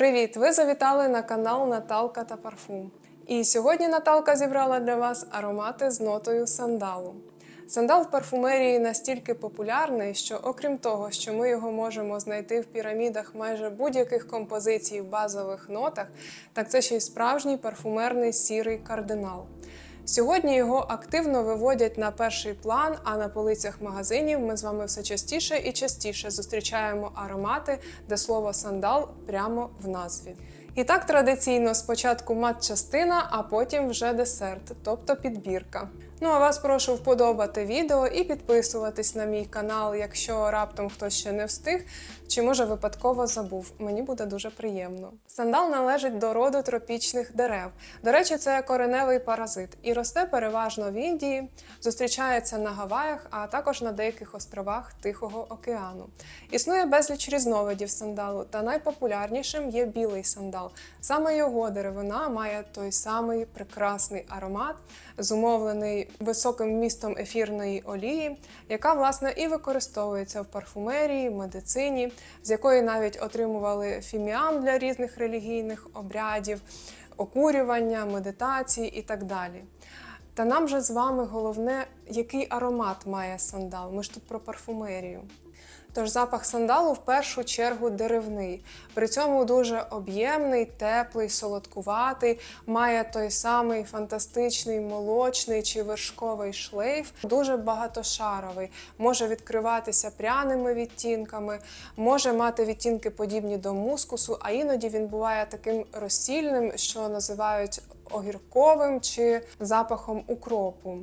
Привіт! Ви завітали на канал Наталка та Парфум. І сьогодні Наталка зібрала для вас аромати з нотою сандалу. Сандал в парфумерії настільки популярний, що окрім того, що ми його можемо знайти в пірамідах майже будь-яких композицій в базових нотах, так це ще й справжній парфумерний сірий кардинал. Сьогодні його активно виводять на перший план, а на полицях магазинів ми з вами все частіше і частіше зустрічаємо аромати, де слово сандал прямо в назві. І так традиційно спочатку мат-частина, а потім вже десерт, тобто підбірка. Ну а вас прошу вподобати відео і підписуватись на мій канал, якщо раптом хтось ще не встиг, чи може випадково забув. Мені буде дуже приємно. Сандал належить до роду тропічних дерев. До речі, це кореневий паразит і росте переважно в Індії, зустрічається на Гаваях, а також на деяких островах Тихого океану. Існує безліч різновидів сандалу, та найпопулярнішим є білий сандал. Саме його деревина має той самий прекрасний аромат, зумовлений високим вмістом ефірної олії, яка власне і використовується в парфумерії, медицині, з якої навіть отримували фіміам для різних релігійних обрядів, окурювання, медитації і так далі. Та нам же з вами головне, який аромат має сандал. Ми ж тут про парфумерію. Тож запах сандалу в першу чергу деревний. При цьому дуже об'ємний, теплий, солодкуватий, має той самий фантастичний молочний чи вершковий шлейф, дуже багатошаровий, може відкриватися пряними відтінками, може мати відтінки подібні до мускусу, а іноді він буває таким розсільним, що називають огірковим чи запахом укропу.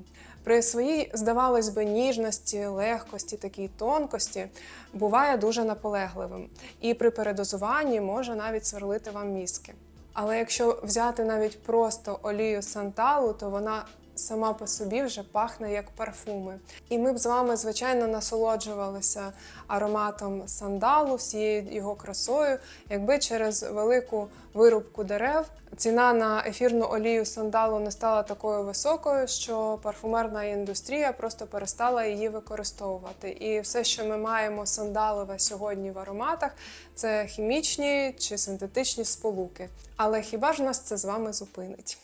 При своїй, здавалось би, ніжності, легкості, такій тонкості буває дуже наполегливим і при передозуванні може навіть сверлити вам мізки. Але якщо взяти навіть просто олію санталу, то вона сама по собі вже пахне як парфуми. І ми б з вами, звичайно, насолоджувалися ароматом сандалу, всією його красою, якби через велику вирубку дерев ціна на ефірну олію сандалу не стала такою високою, що парфумерна індустрія просто перестала її використовувати. І все, що ми маємо сандалове сьогодні в ароматах, це хімічні чи синтетичні сполуки. Але хіба ж нас це з вами зупинить?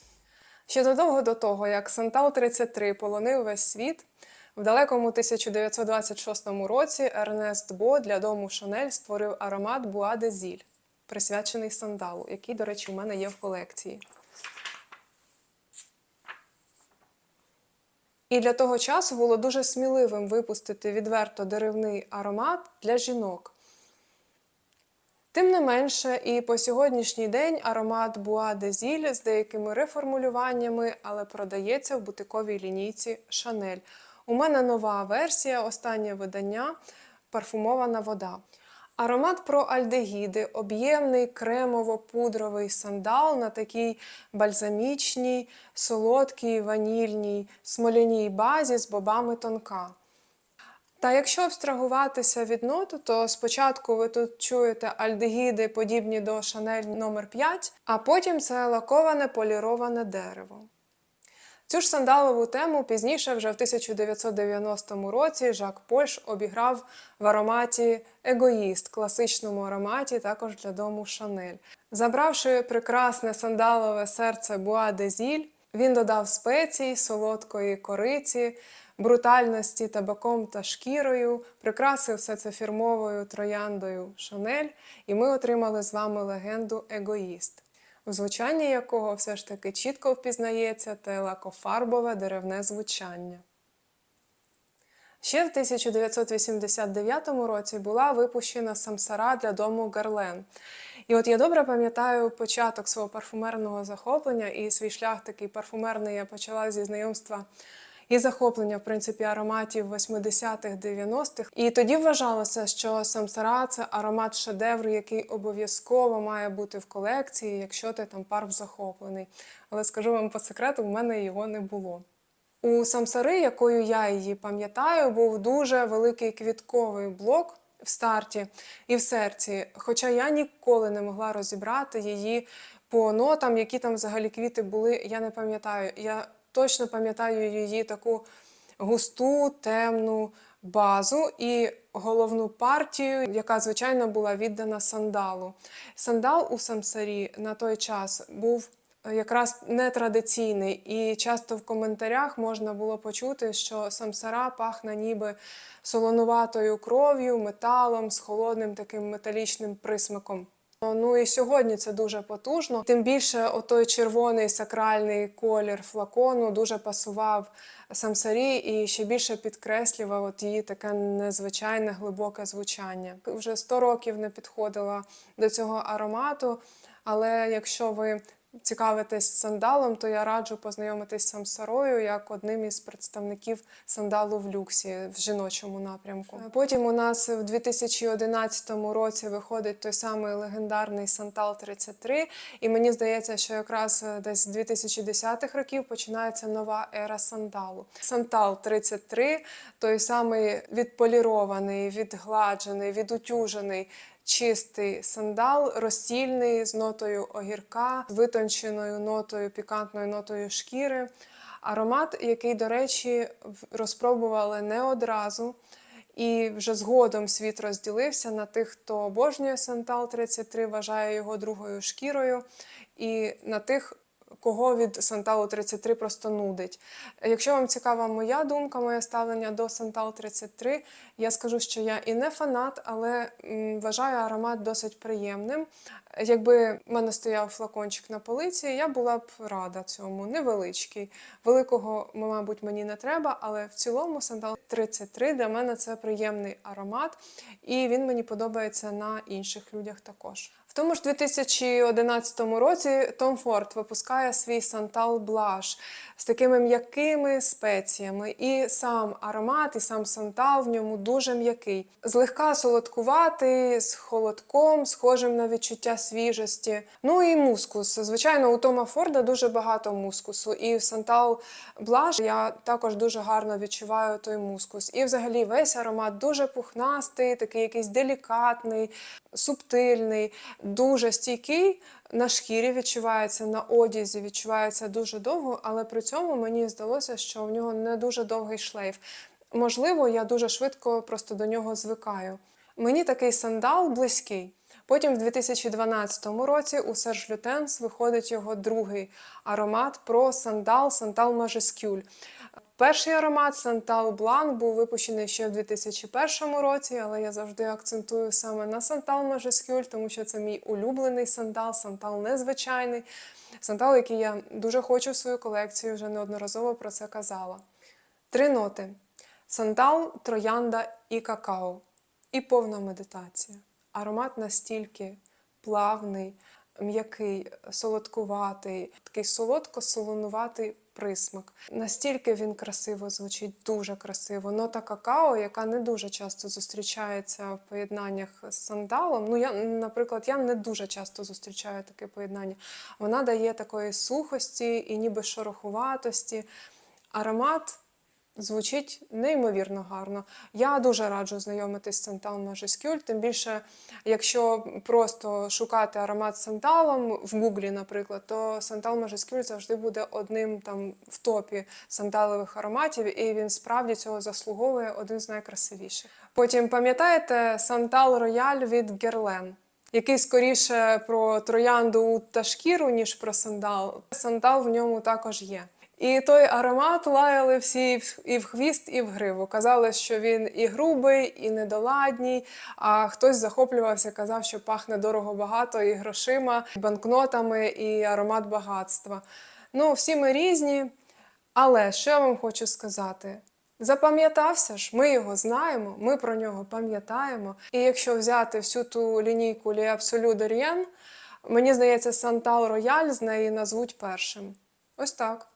Ще задовго до того, як Сантал 33 полонив весь світ, в далекому 1926 році Ернест Бо для дому Шанель створив аромат Буа де Зіль, присвячений сандалу, який, до речі, у мене є в колекції. І для того часу було дуже сміливим випустити відверто деревний аромат для жінок. Тим не менше, і по сьогоднішній день аромат Буа де Зіль з деякими реформулюваннями, але продається в бутиковій лінійці Шанель. У мене нова версія, останнє видання парфумована вода. Аромат про альдегіди, об'ємний кремово-пудровий сандал на такій бальзамічній, солодкій, ванільній, смоляній базі з бобами тонка. Та якщо абстрагуватися від ноту, то спочатку ви тут чуєте альдегіди, подібні до Шанель номер 5 а потім це лаковане поліроване дерево. Цю ж сандалову тему пізніше, вже в 1990 році, Жак Польш обіграв в ароматі Егоїст, класичному ароматі, також для дому Шанель. Забравши прекрасне сандалове серце Буа де Зіль, він додав спецій, солодкої кориці, брутальності табаком та шкірою, прикрасив все це фірмовою трояндою Шанель, і ми отримали з вами легенду Егоїст, у звучанні якого все ж таки чітко впізнається те лакофарбове деревне звучання. Ще в 1989 році була випущена самсара для дому Гарлен. І от я добре пам'ятаю початок свого парфумерного захоплення і свій шлях такий парфумерний я почала зі знайомства і захоплення, в принципі, ароматів 80-х, 90-х. І тоді вважалося, що самсара це аромат шедевру, який обов'язково має бути в колекції, якщо ти там парф захоплений. Але скажу вам по секрету, в мене його не було. У самсари, якою я її пам'ятаю, був дуже великий квітковий блок в старті і в серці. Хоча я ніколи не могла розібрати її по нотам, які там взагалі квіти були, я не пам'ятаю. Я точно пам'ятаю її таку густу, темну, базу і головну партію, яка звичайно була віддана сандалу. Сандал у самсарі на той час був якраз нетрадиційний, і часто в коментарях можна було почути, що самсара пахне ніби солонуватою кров'ю, металом з холодним таким металічним присмаком. Ну і сьогодні це дуже потужно. Тим більше, отой червоний сакральний колір флакону дуже пасував самсарі і ще більше підкреслював от її таке незвичайне глибоке звучання. Вже 100 років не підходила до цього аромату, але якщо ви цікавитесь сандалом, то я раджу познайомитись з самсарою як одним із представників сандалу в люксі в жіночому напрямку. Потім у нас в 2011 році виходить той самий легендарний Сантал 33, і мені здається, що якраз е, десь з 2010-х років починається нова ера сандалу. Сантал 33 той самий відполірований, відгладжений, відутюжений чистий сандал, розсільний з нотою огірка, витонченою нотою, пікантною нотою шкіри. Аромат, який, до речі, розпробували не одразу. І вже згодом світ розділився на тих, хто обожнює Сантал 33, вважає його другою шкірою, і на тих, кого від Санталу 33 просто нудить. Якщо вам цікава моя думка, моє ставлення до Сантал 33, я скажу, що я і не фанат, але вважаю аромат досить приємним. Якби в мене стояв флакончик на полиці, я була б рада цьому. Невеличкий. Великого, мабуть, мені не треба, але в цілому Сантал 33 для мене це приємний аромат, і він мені подобається на інших людях також. Тому ж 2011 році Tom Ford випускає свій Сантал Блаш з такими м'якими спеціями. І сам аромат, і сам Сантал в ньому дуже м'який. Злегка солодкуватий, з холодком, схожим на відчуття свіжості. Ну і мускус. Звичайно, у Тома Форда дуже багато мускусу. І в Сантал Блаш я також дуже гарно відчуваю той мускус. І взагалі весь аромат дуже пухнастий, такий якийсь делікатний, субтильний, дуже стійкий. На шкірі відчувається, на одязі відчувається дуже довго, але при цьому мені здалося, що в нього не дуже довгий шлейф. Можливо, я дуже швидко просто до нього звикаю. Мені такий сандал близький. Потім в 2012 році у Serge Lutens виходить його другий аромат про сандал Сантал Majuscule. Перший аромат Сантал Блан був випущений ще в 2001 році, але я завжди акцентую саме на Сантал Majuscule, тому що це мій улюблений сандал, сантал незвичайний. Сантал, який я дуже хочу в свою колекцію, вже неодноразово про це казала. Три ноти: сантал, троянда і какао. І повна медитація. Аромат настільки плавний, м'який, солодкуватий, такий солодко-солонуватий присмак. Настільки він красиво звучить, дуже красиво. Нота какао, яка не дуже часто зустрічається в поєднаннях з сандалом. Ну, я, наприклад, я не дуже часто зустрічаю таке поєднання. Вона дає такої сухості і ніби шорохуватості. Аромат звучить неймовірно гарно. Я дуже раджу знайомитись з Сантал Majuscule, тим більше, якщо просто шукати аромат санталом в Гуглі, наприклад, то Сантал Majuscule завжди буде одним там в топі санталових ароматів, і він справді цього заслуговує один з найкрасивіших. Потім пам'ятаєте Сантал Рояль від Герлен? Який скоріше про троянду та шкіру, ніж про сандал. Сандал в ньому також є. І той аромат лаяли всі і в хвіст, і в гриву. Казали, що він і грубий, і недоладній. А хтось захоплювався, казав, що пахне дорого багато і грошима, і банкнотами, і аромат багатства. Ну, всі ми різні. Але що я вам хочу сказати? Запам'ятався ж, ми його знаємо, ми про нього пам'ятаємо. І якщо взяти всю ту лінійку Лі Absolu de мені здається, Сантал Рояль з неї назвуть першим. Ось так.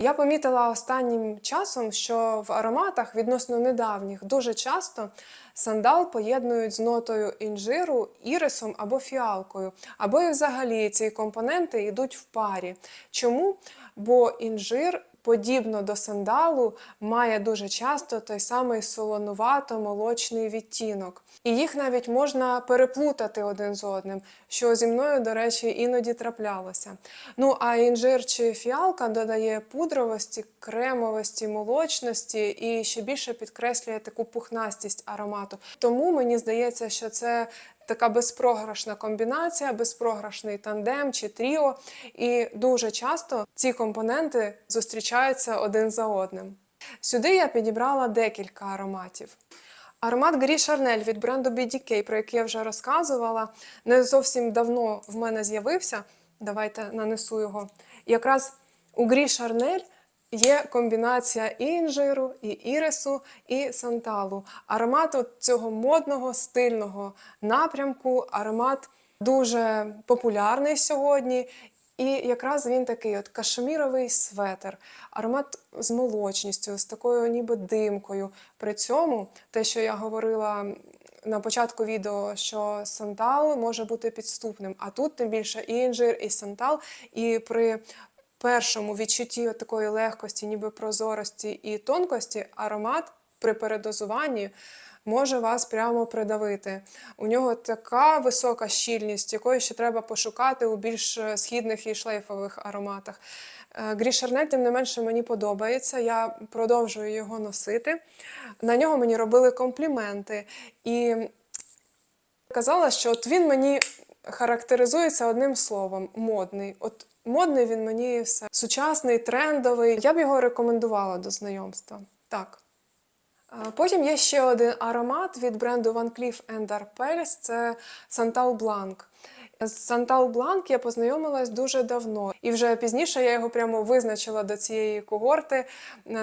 Я помітила останнім часом, що в ароматах відносно недавніх дуже часто сандал поєднують з нотою інжиру, ірисом або фіалкою, або і взагалі ці компоненти йдуть в парі. Чому? Бо інжир подібно до сандалу, має дуже часто той самий солонувато-молочний відтінок. І їх навіть можна переплутати один з одним, що зі мною, до речі, іноді траплялося. Ну а інжир чи фіалка додає пудровості, кремовості, молочності і ще більше підкреслює таку пухнастість аромату. Тому мені здається, що це така безпрограшна комбінація, безпрограшний тандем чи тріо. І дуже часто ці компоненти зустрічаються один за одним. Сюди я підібрала декілька ароматів. Аромат Грі Шарнель від бренду BDK, про який я вже розказувала, не зовсім давно в мене з'явився. Давайте нанесу його. Якраз у Грі Шарнель є комбінація і інжиру, і ірису, і санталу. Аромат от цього модного, стильного напрямку, аромат дуже популярний сьогодні. І якраз він такий от кашеміровий светр, аромат з молочністю, з такою ніби димкою. При цьому те, що я говорила на початку відео, що сантал може бути підступним, а тут тим більше і інжир, і сантал, і при першому відчутті такої легкості, ніби прозорості і тонкості, аромат при передозуванні може вас прямо придавити. У нього така висока щільність, якої ще треба пошукати у більш е, східних і шлейфових ароматах. Е, тим не менше, мені подобається. Я продовжую його носити. На нього мені робили компліменти. І казала, що от він мені характеризується одним словом модний. От модний він мені все. Сучасний, трендовий. Я б його рекомендувала до знайомства. Так. Потім є ще один аромат від бренду Van Cleef Arpels, це Santal Blanc. З Santal Blanc я познайомилась дуже давно, і вже пізніше я його прямо визначила до цієї когорти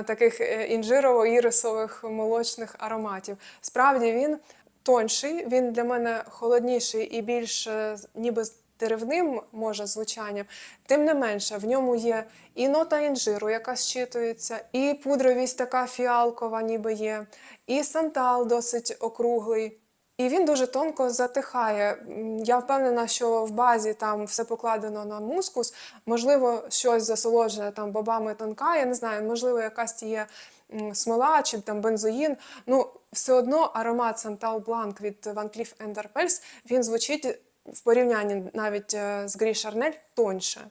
таких е, інжирово-ірисових молочних ароматів. Справді він тонший, він для мене холодніший і більш е, ніби деревним може звучанням. Тим не менше, в ньому є і нота інжиру, яка щитується, і пудровість така фіалкова, ніби є, і сантал досить округлий. І він дуже тонко затихає. Я впевнена, що в базі там все покладено на мускус. Можливо, щось засолоджене там бобами тонка. Я не знаю, можливо, якась є смола чи там бензоїн. Ну, все одно аромат Сантал Бланк від Van Cleef Arpels, він звучить в порівнянні навіть е, з Грі Шарнель тоньше.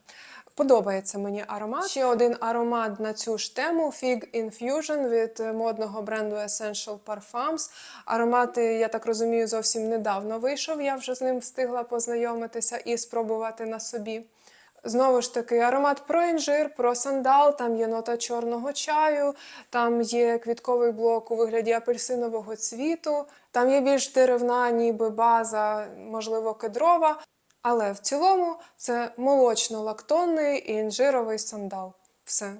Подобається мені аромат. Ще один аромат на цю ж тему Fig Infusion від е, модного бренду Essential Parfums. Аромат, е, я так розумію, зовсім недавно вийшов. Я вже з ним встигла познайомитися і спробувати на собі. Знову ж таки, аромат про інжир, про сандал, там є нота чорного чаю, там є квітковий блок у вигляді апельсинового цвіту, там є більш деревна, ніби база, можливо, кедрова. Але в цілому це молочно-лактонний і інжировий сандал. Все.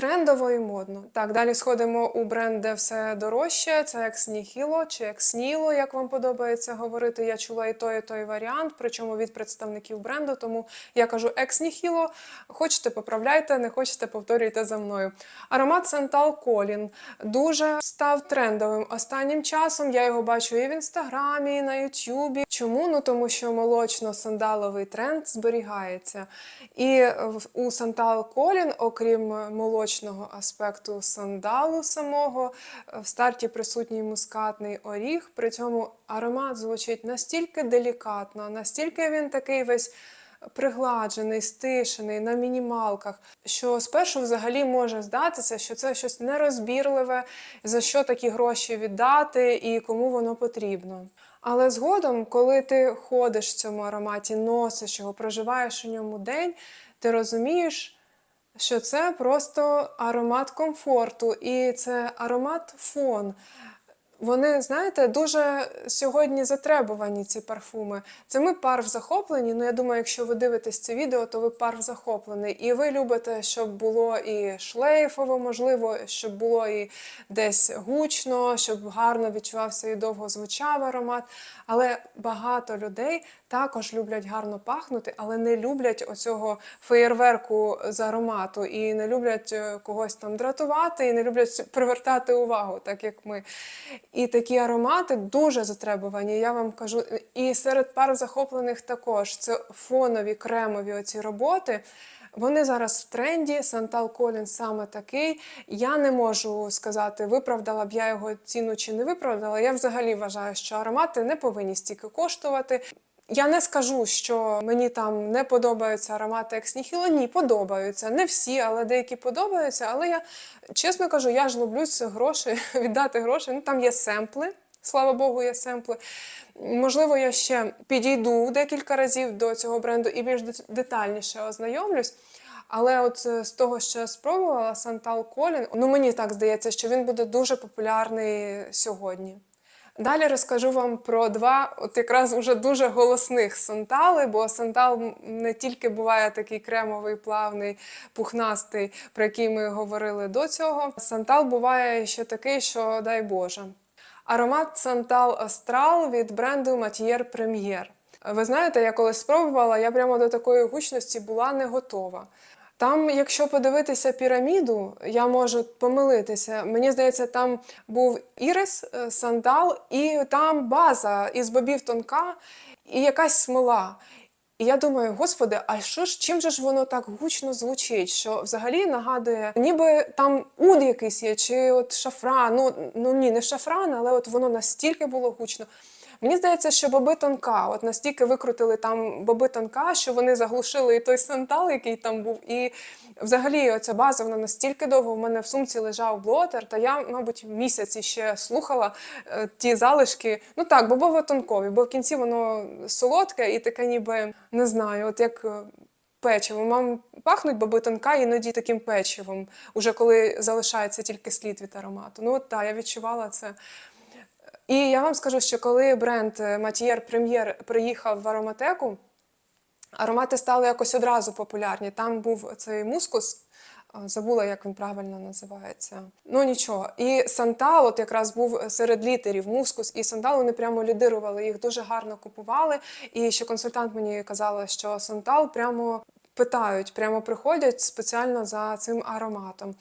Трендово і модно. Так, далі сходимо у бренд, де все дорожче. Це як Сніхіло чи як Сніло, як вам подобається говорити. Я чула і той, і той варіант, причому від представників бренду. Тому я кажу екс-ніхіло. Хочете, поправляйте, не хочете, повторюйте за мною. Аромат Сантал Колін дуже став трендовим останнім часом. Я його бачу і в інстаграмі, і на Ютубі. Чому? Ну тому що молочно-сандаловий тренд зберігається. І у Сантал Колін, окрім молочного аспекту сандалу самого, в старті присутній мускатний оріг. При цьому аромат звучить настільки делікатно, настільки він такий весь пригладжений, стишений, на мінімалках, що спершу взагалі може здатися, що це щось нерозбірливе, за що такі гроші віддати і кому воно потрібно. Але згодом, коли ти ходиш в цьому ароматі, носиш його, проживаєш у ньому день, ти розумієш, що це просто аромат комфорту і це аромат фон. Вони, знаєте, дуже сьогодні затребувані ці парфуми. Це ми пар в захопленні. Ну, я думаю, якщо ви дивитесь це відео, то ви пар захоплений. І ви любите, щоб було і шлейфово, можливо, щоб було і десь гучно, щоб гарно відчувався і довго звучав аромат. Але багато людей також люблять гарно пахнути, але не люблять оцього феєрверку з аромату і не люблять е, когось там дратувати, і не люблять привертати увагу, так як ми. І такі аромати дуже затребувані. Я вам кажу, і серед пар захоплених також це фонові кремові оці роботи. Вони зараз в тренді. Сантал Колін саме такий. Я не можу сказати, виправдала б я його ціну чи не виправдала. Я взагалі вважаю, що аромати не повинні стільки коштувати. Я не скажу, що мені там не подобаються аромати як сніхіло. Ні, подобаються. Не всі, але деякі подобаються. Але я чесно кажу, я ж люблю ці гроші, віддати гроші. Ну там є семпли. Слава Богу, є семпли. Можливо, я ще підійду декілька разів до цього бренду і більш детальніше ознайомлюсь. Але от е, з того, що я спробувала, Сантал Колін, ну мені так здається, що він буде дуже популярний сьогодні. Далі розкажу вам про два, от якраз уже дуже голосних сантали, бо сантал не тільки буває такий кремовий, плавний, пухнастий, про який ми говорили до цього. Сантал буває ще такий, що дай Боже. Аромат Сантал Астрал від бренду Matier Premier. Ви знаєте, я колись спробувала, я прямо до такої гучності була не готова. Там, якщо подивитися піраміду, я можу помилитися. Мені здається, там був ірис, е, сандал, і там база із бобів тонка і якась смола. І я думаю, господи, а що ж чим же ж воно так гучно звучить? Що взагалі нагадує, ніби там уд якийсь є, чи от шафран. Ну, ну ні, не шафран, але от воно настільки було гучно. Мені здається, що боби тонка. От настільки викрутили там боби тонка, що вони заглушили і той сантал, який там був. І взагалі оця база вона настільки довго в мене в сумці лежав блотер, та я, мабуть, місяць ще слухала е, ті залишки. Ну так, бобово тонкові, бо в кінці воно солодке і таке, ніби не знаю, от як. е, Печиво. Мам пахнуть боби тонка іноді таким печивом, уже коли залишається тільки слід від аромату. Ну от так, я відчувала це. І я вам скажу, що коли бренд Матієр Прем'єр приїхав в ароматеку, аромати стали якось одразу популярні. Там був цей мускус, забула, як він правильно називається. Ну нічого. І Сантал, от якраз був серед літерів мускус і Сантал, вони прямо лідирували, їх дуже гарно купували. І ще консультант мені казала, що Сантал прямо питають, прямо приходять спеціально за цим ароматом.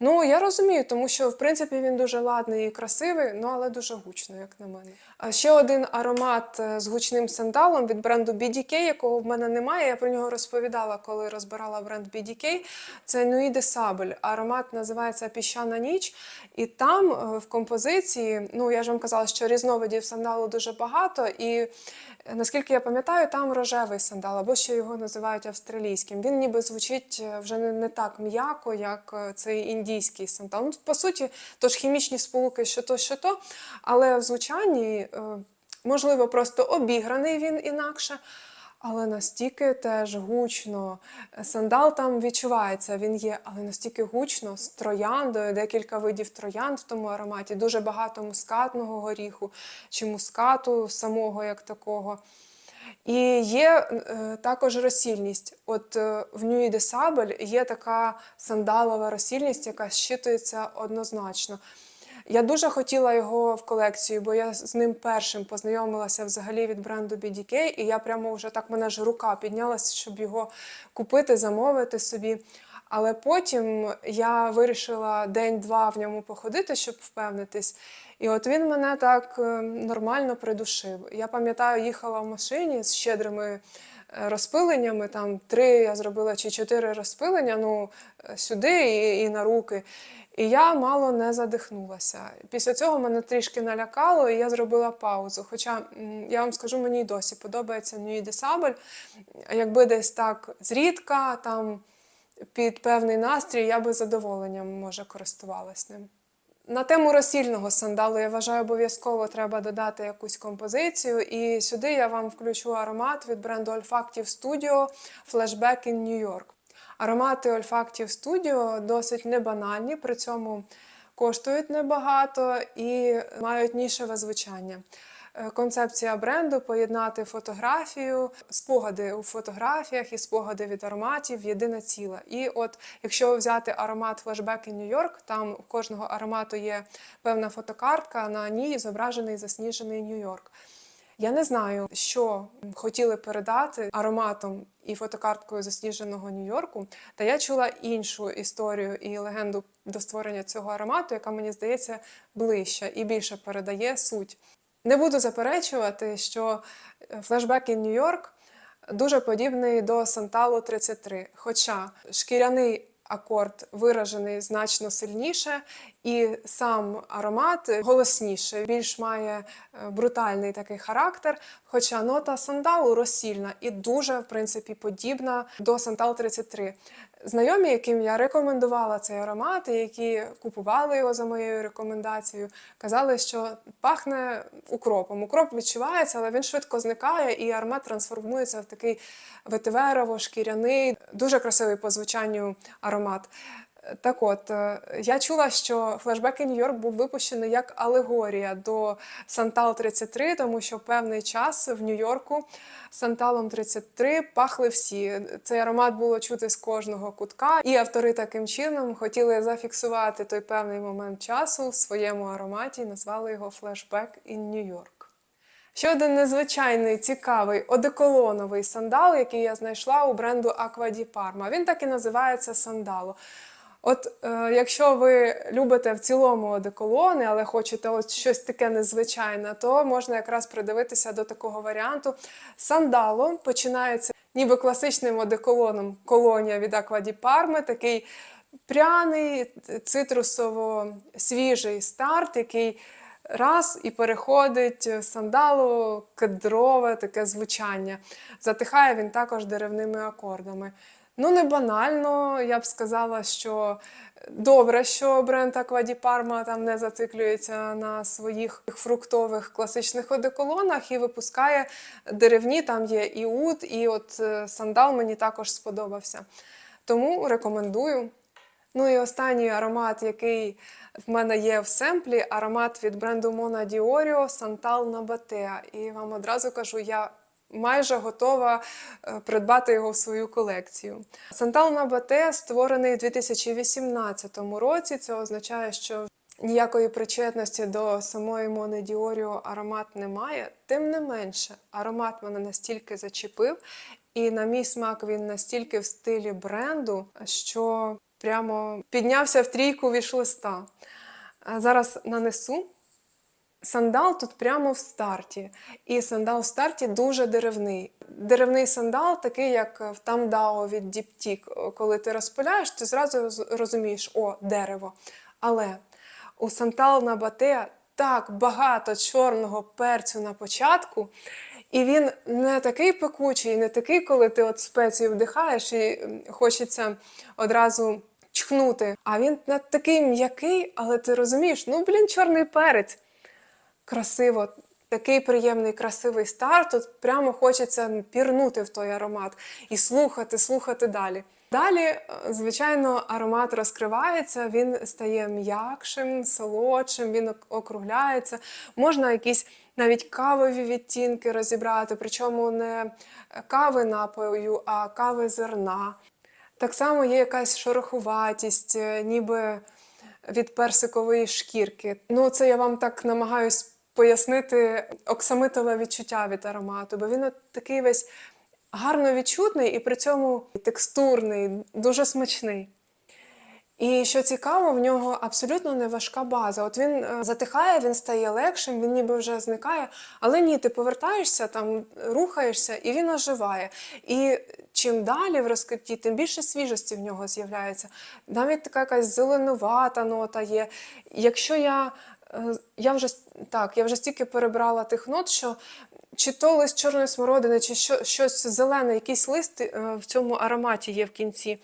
Ну, я розумію, тому що в принципі він дуже ладний і красивий, ну але дуже гучно, як на мене. Ще один аромат е, з гучним сандалом від бренду BDK, якого в мене немає. Я про нього розповідала, коли розбирала бренд BDK. Це Nuit de Sable. Аромат називається Піщана ніч. І там е, в композиції, ну я ж вам казала, що різновидів сандалу дуже багато. І е, наскільки я пам'ятаю, там рожевий сандал, або ще його називають австралійським. Він ніби звучить вже не, так м'яко, як цей індійський сандал. Ну, по суті, то ж хімічні сполуки, що то, що то, але в звучанні, е, можливо, просто обіграний він інакше. Але настільки теж гучно. Сандал там відчувається, він є, але настільки гучно з трояндою, декілька видів троянд в тому ароматі, дуже багато мускатного горіху чи мускату самого як такого. І є е, також розсільність. От е, в Nuit de Sable є така сандалова розсільність, яка щитується однозначно. Я дуже хотіла його в колекцію, бо я з ним першим познайомилася взагалі від бренду BDK, і я прямо вже так, мене ж рука піднялася, щоб його купити, замовити собі. Але потім я вирішила день-два в ньому походити, щоб впевнитись. І от він мене так е, нормально придушив. Я пам'ятаю, їхала в машині з щедрими е, розпиленнями. Там три я зробила чи чотири розпилення, ну е, сюди і, і на руки. І я мало не задихнулася. Після цього мене трішки налякало, і я зробила паузу. Хоча я вам скажу, мені й досі подобається Nuit de Якби десь так зрідка, там під певний настрій, я би задоволенням може користувалась ним. На тему розсільного сандалу я вважаю, обов'язково треба додати якусь композицію. І сюди я вам включу аромат від бренду Olfactive Studio Flashback in New York. Аромати Olfactive Studio досить небанальні, при цьому коштують небагато і мають нішеве звучання. Е, Концепція бренду поєднати фотографію, спогади у фотографіях і спогади від ароматів єдине ціле. І от якщо взяти аромат New York, там у кожного аромату є певна фотокартка, на ній зображений засніжений Нью-Йорк. Я не знаю, що хотіли передати ароматом і фотокарткою засніженого Нью-Йорку. Та я чула іншу історію і легенду до створення цього аромату, яка мені здається ближча і більше передає суть. Не буду заперечувати, що флешбек in Нью-Йорк дуже подібний до Санталу 33, хоча шкіряний акорд виражений значно сильніше, і сам аромат голосніше, більш має е, брутальний такий характер. Хоча нота сандалу розсільна і дуже, в принципі, подібна до Сантал 33. Знайомі, яким я рекомендувала цей аромат, і які купували його за моєю рекомендацією, казали, що пахне укропом. Укроп відчувається, але він швидко зникає, і аромат трансформується в такий ветиверово-шкіряний, дуже красивий по звучанню аромат. Так от, е, я чула, що флешбек in Нью-Йорк був випущений як алегорія до Сантал 33, тому що певний час в Нью-Йорку Санталом 33 пахли всі. Цей аромат було чути з кожного кутка, і автори таким чином хотіли зафіксувати той певний момент часу в своєму ароматі і назвали його флешбек in Нью-Йорк. Ще один незвичайний цікавий одеколоновий сандал, який я знайшла у бренду di Parma. Він так і називається сандало. От е, якщо ви любите в цілому одеколони, але хочете от щось таке незвичайне, то можна якраз придивитися до такого варіанту. Сандало починається ніби класичним одеколоном колонія від di Parma, такий пряний, цитрусово свіжий старт, який раз і переходить сандалу кедрове таке звучання. Затихає він також деревними акордами. Ну, не банально, я б сказала, що добре, що бренд di Parma там не зациклюється на своїх фруктових класичних одеколонах і випускає деревні, там є і ут, і от е, сандал мені також сподобався. Тому рекомендую. Ну і останній аромат, який в мене є в семплі, аромат від бренду Mona Diorio Santal Nabatea. І вам одразу кажу, я майже готова е, придбати його в свою колекцію. Сантал Набате створений у 2018 році. Це означає, що ніякої причетності до самої Мони Діоріо аромат немає. Тим не менше, аромат мене настільки зачепив, і на мій смак він настільки в стилі бренду, що прямо піднявся в трійку вішлиста. Зараз нанесу. Сандал тут прямо в старті. І сандал в старті дуже деревний. Деревний сандал, такий, як в Тамдао від Діптік. Коли ти розпиляєш, ти зразу розумієш, о, дерево. Але у сандал на бате так багато чорного перцю на початку. І він не такий пекучий, не такий, коли ти от спеції вдихаєш і хочеться одразу чхнути. А він не такий м'який, але ти розумієш, ну блін, чорний перець красиво, такий приємний, красивий старт. Тут прямо хочеться пірнути в той аромат і слухати, слухати далі. Далі, е, звичайно, аромат розкривається, він стає м'якшим, солодшим, він округляється. Можна якісь навіть кавові відтінки розібрати, причому не кави напою, а кави зерна. Так само є якась шорохуватість, е, ніби від персикової шкірки. Ну, це я вам так намагаюсь пояснити оксамитове відчуття від аромату, бо він от такий весь гарно відчутний і при цьому текстурний, дуже смачний. І що цікаво, в нього абсолютно не важка база. От він е, затихає, він стає легшим, він ніби вже зникає. Але ні, ти повертаєшся, там рухаєшся, і він оживає. І чим далі в розкритті, тим більше свіжості в нього з'являється. Навіть така якась зеленувата нота є. Якщо я, я вже так, я вже стільки перебрала тих нот, що чи то лист чорної смородини, чи що, щось зелене, якийсь лист е, в цьому ароматі є в кінці.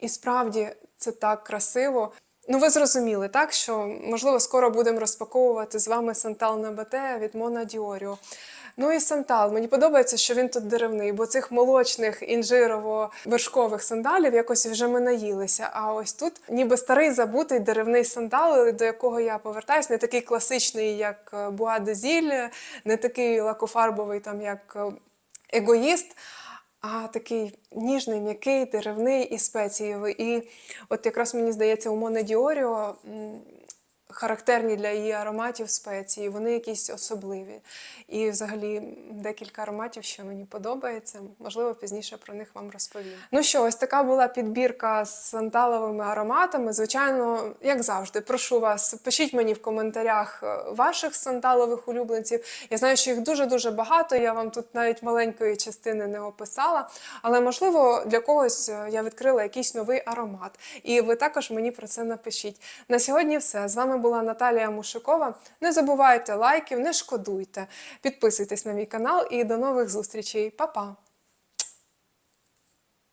І справді це так красиво. Ну, ви зрозуміли, так? Що, можливо, скоро будемо розпаковувати з вами Сантал Набате від Мона Діоріо. Ну і Сантал. Мені подобається, що він тут деревний, бо цих молочних інжирово-вершкових сандалів якось вже ми наїлися. А ось тут ніби старий забутий деревний сандал, до якого я повертаюсь, не такий класичний, як Буа де Зіль, не такий лакофарбовий, там, як егоїст, а такий ніжний, м'який, деревний і спецієвий. І от якраз мені здається, у Моне Діоріо характерні для її ароматів спеції, вони якісь особливі. І взагалі декілька ароматів, що мені подобається. Можливо, пізніше про них вам розповім. Ну що, ось така була підбірка з сандаловими ароматами. Звичайно, як завжди, прошу вас, пишіть мені в коментарях е, ваших сандалових улюбленців. Я знаю, що їх дуже-дуже багато. Я вам тут навіть маленької частини не описала. Але можливо для когось е, я відкрила якийсь новий аромат. І ви також мені про це напишіть. На сьогодні все. З вами була Наталія Мушикова. Не забувайте лайків, не шкодуйте. Підписуйтесь на мій канал і до нових зустрічей. Па-па!